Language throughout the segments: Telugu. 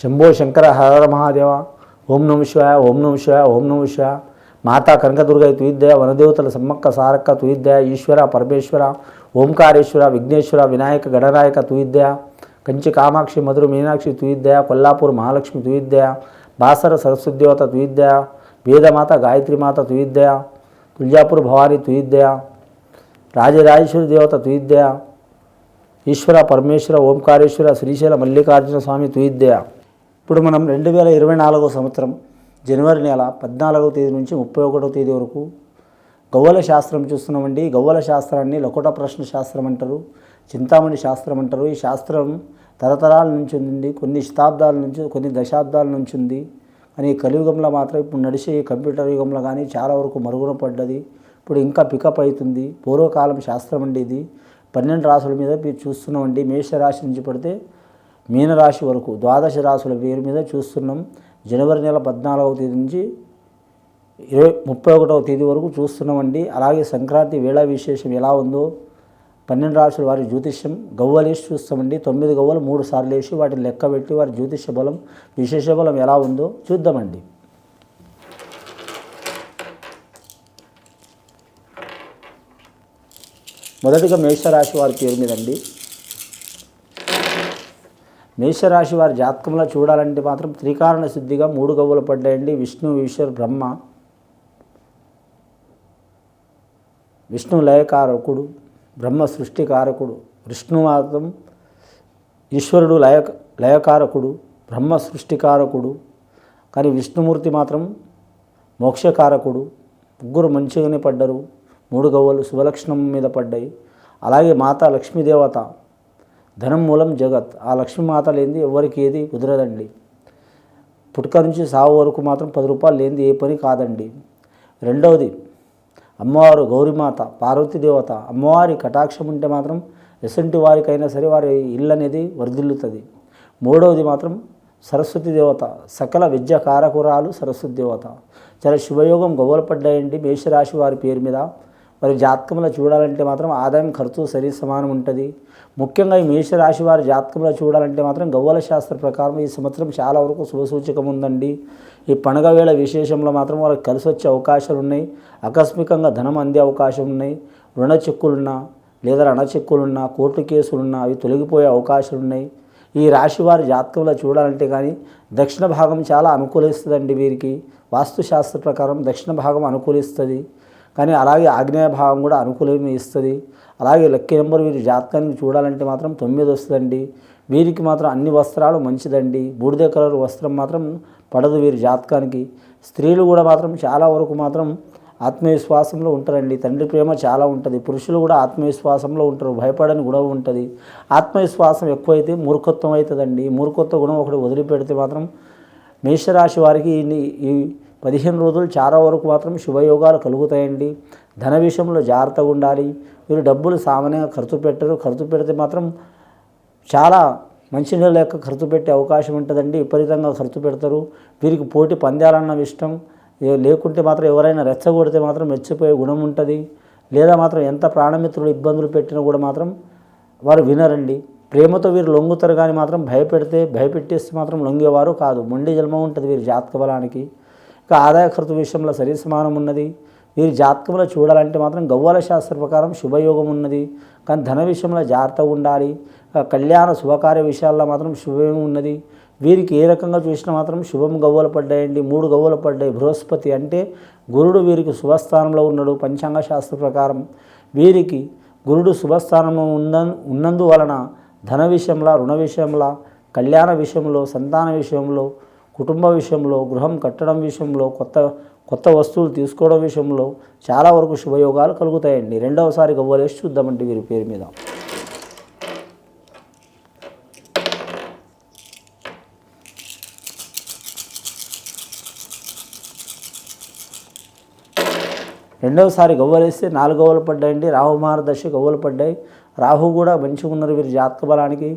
శంభో శంకర హర మహాదేవ ఓం నమ శివాయ ఓం నమ శివాయ ఓం నమ శివాయ మాతా కనకదుర్గ తుయిద్దయ వనదేవతల సమ్మక్క సారక్క తుయిద్దయ ఈశ్వర పరమేశ్వర ఓంకారేశ్వర విఘ్నేశ్వర వినాయక గణనాయక తుయిద్దయ కంచి కామాక్షి మధుర మీనాక్షి తుయిద్దయ కొల్లాపూర్ మహాలక్ష్మి తుయిద్దయ బాసర సరస్వతి దేవత తుయిద్దయ వేదమాత గాయత్రిమాత తుయిద్దయ తుల్జాపూర్ భవానీ తుయిద్దయ రాజరాజేశ్వరి దేవత తుయిద్దయ ఈశ్వర పరమేశ్వర ఓంకారేశ్వర శ్రీశైల మల్లికార్జున స్వామి తుయిద్దయ ఇప్పుడు మనం రెండు వేల ఇరవై నాలుగో సంవత్సరం జనవరి నెల పద్నాలుగవ తేదీ నుంచి ముప్పై ఒకటవ తేదీ వరకు గవ్వల శాస్త్రం చూస్తున్నామండి. గవ్వల శాస్త్రాన్ని లకోట ప్రశ్న శాస్త్రం అంటారు చింతామణి శాస్త్రం అంటారు. ఈ శాస్త్రం తరతరాల నుంచి ఉంది కొన్ని శతాబ్దాల నుంచి కొన్ని దశాబ్దాల నుంచి ఉంది. కానీ కలియుగంలో మాత్రం ఇప్పుడు నడిచే ఈ కంప్యూటర్ యుగంలో కానీ చాలా వరకు మరుగున పడ్డది. ఇప్పుడు ఇంకా పికప్ అవుతుంది. పూర్వకాలం శాస్త్రం అండి ఇది. పన్నెండు రాసుల మీద మీరు చూస్తున్నామండి. మేషరాశి నుంచి పడితే మీనరాశి వరకు ద్వాదశ రాశుల పేరు మీద చూస్తున్నాం. జనవరి నెల పద్నాలుగవ తేదీ నుంచి ఇరవై ముప్పై ఒకటవ తేదీ వరకు చూస్తున్నామండి. అలాగే సంక్రాంతి వేళ విశేషం ఎలా ఉందో పన్నెండు రాశుల వారి జ్యోతిష్యం గవ్వలేసి చూస్తామండి. తొమ్మిది గవ్వలు మూడు సార్లు వేసి వాటిని లెక్క పెట్టి వారి జ్యోతిష బలం విశేష బలం ఎలా ఉందో చూద్దామండి. మొదటిగా మేషరాశి వారి పేరు మీదండి. మేషరాశి వారి జాతకంలో చూడాలంటే మాత్రం త్రికారణ శుద్ధిగా మూడు గవ్వలు పడ్డాయండి. విష్ణు ఈశ్వర్ బ్రహ్మ. విష్ణు లయకారకుడు బ్రహ్మ సృష్టికారకుడు విష్ణు మాత్రం ఈశ్వరుడు లయ లయకారకుడు బ్రహ్మ సృష్టికారకుడు. కానీ విష్ణుమూర్తి మాత్రం మోక్షకారకుడు. ముగ్గురు మంచిగానే పడ్డరు. మూడు గవ్వలు శుభలక్షణం మీద పడ్డాయి. అలాగే మాత లక్ష్మీదేవత ధనం మూలం జగత్. ఆ లక్ష్మీమాత లేనిది ఎవరికి ఏది కుదరదండి. పుట్టుక నుంచి సావు వరకు మాత్రం పది రూపాయలు లేనిది ఏ పని కాదండి. రెండవది అమ్మవారు గౌరీమాత పార్వతీ దేవత అమ్మవారి కటాక్షం ఉంటే మాత్రం ఎసంటి వారికైనా సరే వారి ఇల్లు అనేది వర్ధిల్లుతుంది. మూడవది మాత్రం సరస్వతి దేవత సకల విద్య కారకురాలు సరస్వతి దేవత. చాలా శుభయోగం గొవ్వలు పడ్డాయండి మేషరాశి వారి పేరు మీద. మరి జాతకంలో చూడాలంటే మాత్రం ఆదాయం ఖర్చు సరి సమానం ఉంటుంది. ముఖ్యంగా ఈ మేషరాశి వారి జాతకంలో చూడాలంటే మాత్రం గవ్వల శాస్త్ర ప్రకారం ఈ సంవత్సరం చాలా వరకు శుభసూచకం ఉందండి. ఈ పండగ వేళ విశేషంలో మాత్రం వాళ్ళకి కలిసి వచ్చే అవకాశాలు ఉన్నాయి. ఆకస్మికంగా ధనం అందే అవకాశం ఉన్నాయి. రుణ చెక్కులున్నా లేదా రణ చెక్కులున్నా కోర్టు కేసులున్నా అవి తొలగిపోయే అవకాశాలు ఉన్నాయి. ఈ రాశి వారి జాతకంలో చూడాలంటే కానీ దక్షిణ భాగం చాలా అనుకూలిస్తుందండి వీరికి. వాస్తుశాస్త్ర ప్రకారం దక్షిణ భాగం అనుకూలిస్తుంది. కానీ అలాగే ఆగ్నేయ భావం కూడా అనుకూలం ఇస్తుంది. అలాగే లక్కీ నెంబర్ వీరి జాతకానికి చూడాలంటే మాత్రం తొమ్మిది వస్తుందండి. వీరికి మాత్రం అన్ని వస్త్రాలు మంచిదండి. బూడిద కలర్ వస్త్రం మాత్రం పడదు వీరి జాతకానికి. స్త్రీలు కూడా మాత్రం చాలా వరకు మాత్రం ఆత్మవిశ్వాసంలో ఉంటారండి. తండ్రి ప్రేమ చాలా ఉంటుంది. పురుషులు కూడా ఆత్మవిశ్వాసంలో ఉంటారు. భయపడని గుణం ఉంటుంది. ఆత్మవిశ్వాసం ఎక్కువైతే మూర్ఖత్వం అవుతుందండి. మూర్ఖత్వ గుణం ఒకటి వదిలిపెడితే మాత్రం మేషరాశి వారికి ఈ పదిహేను రోజులు చాలా వరకు మాత్రం శుభయోగాలు కలుగుతాయండి. ధన విషయంలో జాగ్రత్తగా ఉండాలి. వీరు డబ్బులు సామాన్యంగా ఖర్చు పెట్టరు. ఖర్చు పెడితే మాత్రం చాలా మంచి నెల యొక్క ఖర్చు పెట్టే అవకాశం ఉంటుందండి. విపరీతంగా ఖర్చు పెడతారు. వీరికి పోటీ పందాలన్న ఇష్టం. లేకుంటే మాత్రం ఎవరైనా రెచ్చగొడితే మాత్రం మెచ్చిపోయే గుణం ఉంటుంది. లేదా మాత్రం ఎంత ప్రాణమిత్రులు ఇబ్బందులు పెట్టినా కూడా మాత్రం వారు వినరండి. ప్రేమతో వీరు లొంగుతారు కానీ మాత్రం భయపెడితే భయపెట్టేస్తే మాత్రం లొంగేవారు కాదు. మొండి జన్మ ఉంటుంది వీరి జాతక బలానికి. ఇక ఆదాయ ఖర్చు విషయంలో సరి సమానం ఉన్నది. వీరి జాతకంలో చూడాలంటే మాత్రం గవ్వల శాస్త్ర ప్రకారం శుభయోగం ఉన్నది. కానీ ధన విషయంలో జాగ్రత్తగా ఉండాలి. కళ్యాణ శుభకార్య విషయాల్లో మాత్రం శుభయోగం ఉన్నది. వీరికి ఏ రకంగా చూసినా మాత్రం శుభం గవ్వలు పడ్డాయండి మూడు గవ్వలు పడ్డాయి. బృహస్పతి అంటే గురుడు వీరికి శుభస్థానంలో ఉన్నాడు. పంచాంగ శాస్త్ర ప్రకారం వీరికి గురుడు శుభస్థానంలో ఉన్న ఉన్నందువలన ధన విషయంలో రుణ విషయంలో కళ్యాణ విషయంలో సంతాన విషయంలో కుటుంబ విషయంలో గృహం కట్టడం విషయంలో కొత్త కొత్త వస్తువులు తీసుకోవడం విషయంలో చాలా వరకు శుభయోగాలు కలుగుతాయండి. రెండవసారి గవ్వలేసి చూద్దామండి వీరి పేరు మీద. రెండవసారి గవ్వలేస్తే నాలుగు గవ్వలు పడ్డాయండి. రాహు మహారదశ గవ్వలు పడ్డాయి. రాహు కూడా మంచిగా ఉన్నారు వీరి జాతక బలానికి.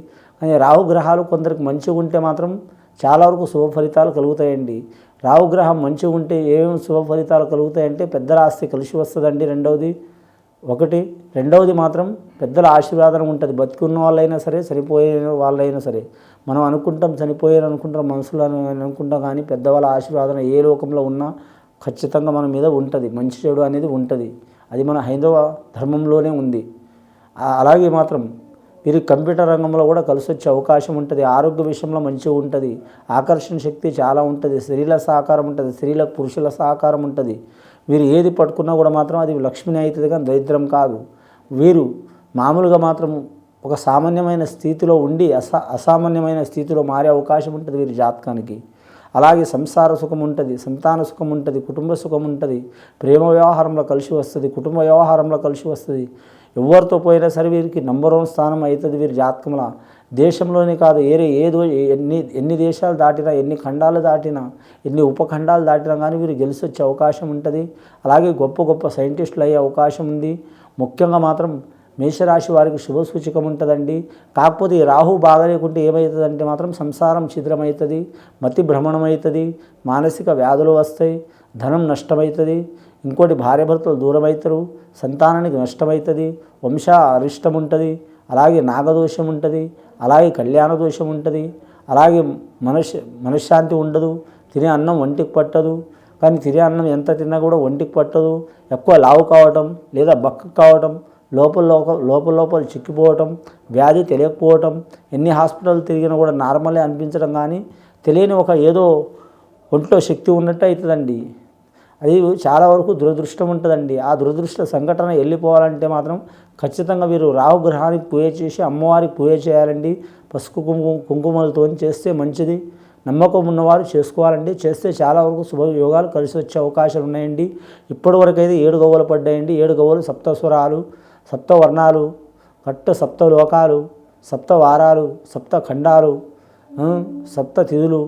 కానీ రాహు గ్రహాలు కొందరికి మంచిగా ఉంటే మాత్రం చాలా వరకు శుభ ఫలితాలు కలుగుతాయండి. రావుగ్రహం మంచిగా ఉంటే ఏమేమి శుభ ఫలితాలు కలుగుతాయంటే పెద్దల ఆస్తి కలిసి వస్తుందండి రెండవది. ఒకటి రెండవది మాత్రం పెద్దల ఆశీర్వాదం ఉంటుంది. బతుకున్న వాళ్ళైనా సరే చనిపోయిన వాళ్ళైనా సరే. మనం అనుకుంటాం చనిపోయారు అనుకుంటాం మనసులో అని అనుకుంటాం కానీ పెద్దవాళ్ళ ఆశీర్వాదం ఏ లోకంలో ఉన్నా ఖచ్చితంగా మన మీద ఉంటుంది. మంచి చెడు అనేది ఉంటుంది. అది మన హైందవ ధర్మంలోనే ఉంది. అలాగే మాత్రం వీరి కంప్యూటర్ రంగంలో కూడా కలిసి వచ్చే అవకాశం ఉంటుంది. ఆరోగ్య విషయంలో మంచిగా ఉంటుంది. ఆకర్షణ శక్తి చాలా ఉంటుంది. స్త్రీల సహకారం ఉంటుంది. స్త్రీలకు పురుషుల సహకారం ఉంటుంది. వీరు ఏది పట్టుకున్నా కూడా మాత్రం అది లక్ష్మిని అవుతుంది కానీ దరిద్రం కాదు. వీరు మామూలుగా మాత్రం ఒక సామాన్యమైన స్థితిలో ఉండి అసా అసామాన్యమైన స్థితిలో మారే అవకాశం ఉంటుంది వీరి జాతకానికి. అలాగే సంసార సుఖం ఉంటుంది సంతాన సుఖం ఉంటుంది కుటుంబ సుఖం ఉంటుంది ప్రేమ వ్యవహారంలో కలిసి వస్తుంది కుటుంబ వ్యవహారంలో కలిసి వస్తుంది. ఎవరితో పోయినా సరే వీరికి నంబర్ వన్ స్థానం అవుతుంది వీరి జాతకంలో. దేశంలోనే కాదు ఏరే ఏదో ఎన్ని ఎన్ని దేశాలు దాటినా ఎన్ని ఖండాలు దాటినా ఎన్ని ఉపఖండాలు దాటినా కానీ వీరు గెలిచి వచ్చే అవకాశం ఉంటుంది. అలాగే గొప్ప గొప్ప సైంటిస్టులు అయ్యే అవకాశం ఉంది. ముఖ్యంగా మాత్రం మేషరాశి వారికి శుభ సూచకం ఉంటుందండి. కాకపోతే ఈ రాహు బాగలేకుంటే ఏమవుతుందంటే మాత్రం సంసారం ఛిద్రమవుతుంది మతి భ్రమణం అవుతుంది మానసిక వ్యాధులు వస్తాయి ధనం నష్టమవుతుంది ఇంకోటి భార్యాభర్తలు దూరం అవుతారు సంతానానికి నష్టమవుతుంది వంశ అరిష్టం ఉంటుంది అలాగే నాగదోషం ఉంటుంది అలాగే కళ్యాణ దోషం ఉంటుంది అలాగే మనశ్శ మనశ్శాంతి ఉండదు తినే అన్నం ఒంటికి పట్టదు కానీ తినే అన్నం ఎంత తిన్నా కూడా ఒంటికి పట్టదు ఎక్కువ లావు కావటం లేదా బక్క కావటం లోపల లోపల లోపల లోపల చిక్కిపోవటం వ్యాధి తెలియకపోవటం ఎన్ని హాస్పిటల్ తిరిగినా కూడా నార్మలే అనిపించడం కానీ తెలియని ఒక ఏదో ఒంట్లో శక్తి ఉన్నట్టు అవుతుందండి అది చాలా వరకు దురదృష్టం ఉంటుందండి. ఆ దురదృష్ట సంఘటన వెళ్ళిపోవాలంటే మాత్రం ఖచ్చితంగా వీరు రావు గ్రహానికి పూజ చేసి అమ్మవారికి పూజ చేయాలండి. పసుపు కుంకుమ కుంకుమలతో చేస్తే మంచిది. నమ్మకం ఉన్నవారు చేసుకోవాలండి. చేస్తే చాలా వరకు శుభయోగాలు కలిసి వచ్చే అవకాశాలు ఉన్నాయండి. ఇప్పటి వరకు అయితే ఏడు గవ్వలు పడ్డాయండి. ఏడు గవ్వలు సప్తస్వరాలు సప్త వర్ణాలు కట్ట సప్త లోకాలు సప్త వారాలు సప్త ఖండాలు సప్త తిథులు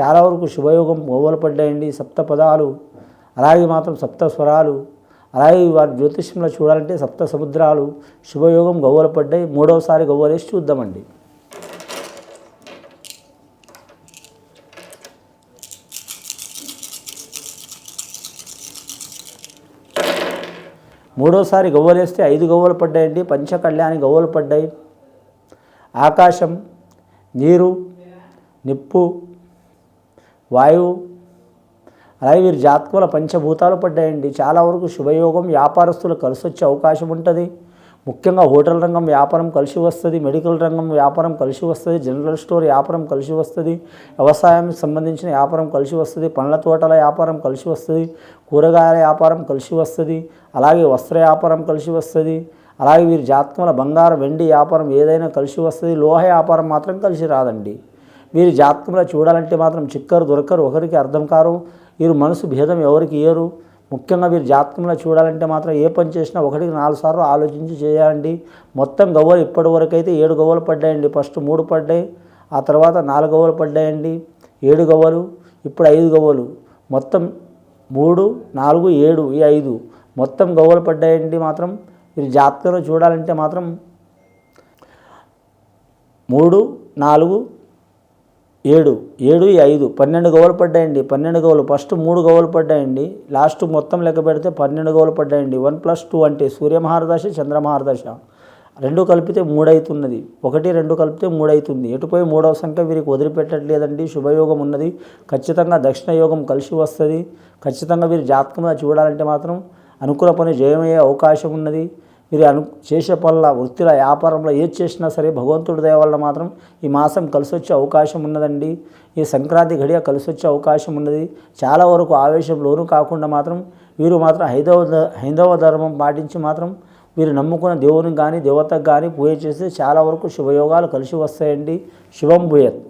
చాలా వరకు శుభయోగం గవ్వలు పడ్డాయండి. సప్త పదాలు అలాగే మాత్రం సప్త స్వరాలు అలాగే వారి జ్యోతిష్యంలో చూడాలంటే సప్త సముద్రాలు శుభయోగం గవ్వలు పడ్డాయి మూడవసారి గవ్వలేసి చూద్దామండి. మూడోసారి గవ్వలేస్తే ఐదు గవ్వలు పడ్డాయండి పంచకళ్యాణి గవ్వలు పడ్డాయి ఆకాశం నీరు నిప్పు వాయువు అలాగే వీరి జాతకంలో పంచభూతాలు పడ్డాయండి. చాలా వరకు శుభయోగం వ్యాపారస్తులు కలిసి వచ్చే అవకాశం ఉంటుంది. ముఖ్యంగా హోటల్ రంగం వ్యాపారం కలిసి వస్తుంది మెడికల్ రంగం వ్యాపారం కలిసి వస్తుంది జనరల్ స్టోర్ వ్యాపారం కలిసి వస్తుంది వ్యవసాయానికి సంబంధించిన వ్యాపారం కలిసి వస్తుంది పండ్ల తోటల వ్యాపారం కలిసి వస్తుంది కూరగాయల వ్యాపారం కలిసి వస్తుంది అలాగే వస్త్ర వ్యాపారం కలిసి వస్తుంది అలాగే వీరి జాతకంలో బంగారం వెండి వ్యాపారం ఏదైనా కలిసి వస్తుంది లోహ వ్యాపారం మాత్రం కలిసి రాదండి. వీరి జాతకంలో చూడాలంటే మాత్రం చిక్కరు దొరకరు ఒకరికి అర్థం కారు వీరు మనసు భేదం ఎవరికి ఇయ్యరు ముఖ్యంగా వీరు జాతకంలో చూడాలంటే మాత్రం ఏ పని చేసినా ఒకటికి నాలుగు సార్లు ఆలోచించి చేయాలండి. మొత్తం గవ్వలు ఇప్పటి వరకు అయితే ఏడు గవ్వలు పడ్డాయండి. ఫస్ట్ మూడు పడ్డాయి. ఆ తర్వాత నాలుగు గవ్వలు పడ్డాయండి. ఏడు గవ్వలు ఇప్పుడు ఐదు గవ్వలు. మొత్తం మూడు నాలుగు ఏడు ఈ ఐదు. మొత్తం గవ్వలు పడ్డాయండి మాత్రం. వీరు జాతకంలో చూడాలంటే మాత్రం మూడు నాలుగు ఏడు ఏడు ఐదు పన్నెండు గోవలు పడ్డాయండి. పన్నెండు గోవలు ఫస్ట్ మూడు గోవలు పడ్డాయండి. లాస్ట్ మొత్తం లెక్క పెడితే పన్నెండు గోవలు పడ్డాయండి. వన్ ప్లస్ టూ అంటే సూర్యమహారదశ చంద్రమహారదశ రెండు కలిపితే మూడైతున్నది. ఒకటి రెండు కలిపితే మూడైతుంది. ఎటుపోయి మూడవ సంఖ్య వీరికి వదిలిపెట్టట్లేదండి. శుభయోగం ఉన్నది. ఖచ్చితంగా దక్షిణ యోగం కలిసి వస్తుంది. ఖచ్చితంగా వీరి జాతకంగా చూడాలంటే మాత్రం అనుకూల పని జయమయ్యే అవకాశం ఉన్నది. మీరు అను చేసే పనుల వృత్తిలో వ్యాపారంలో ఏది చేసినా సరే భగవంతుడి దయ వల్ల మాత్రం ఈ మాసం కలిసి వచ్చే అవకాశం ఉన్నదండి. ఈ సంక్రాంతి గడియ కలిసి వచ్చే అవకాశం ఉన్నది. చాలా వరకు ఆవేశం లోను కాకుండా మాత్రం వీరు మాత్రం హైందవ హైందవ ధర్మం పాటించి మాత్రం వీరు నమ్ముకున్న దేవునికి కానీ దేవతకు కానీ పూజ చేస్తే చాలా వరకు శుభయోగాలు కలిసి వస్తాయండి. శుభం భూయత్.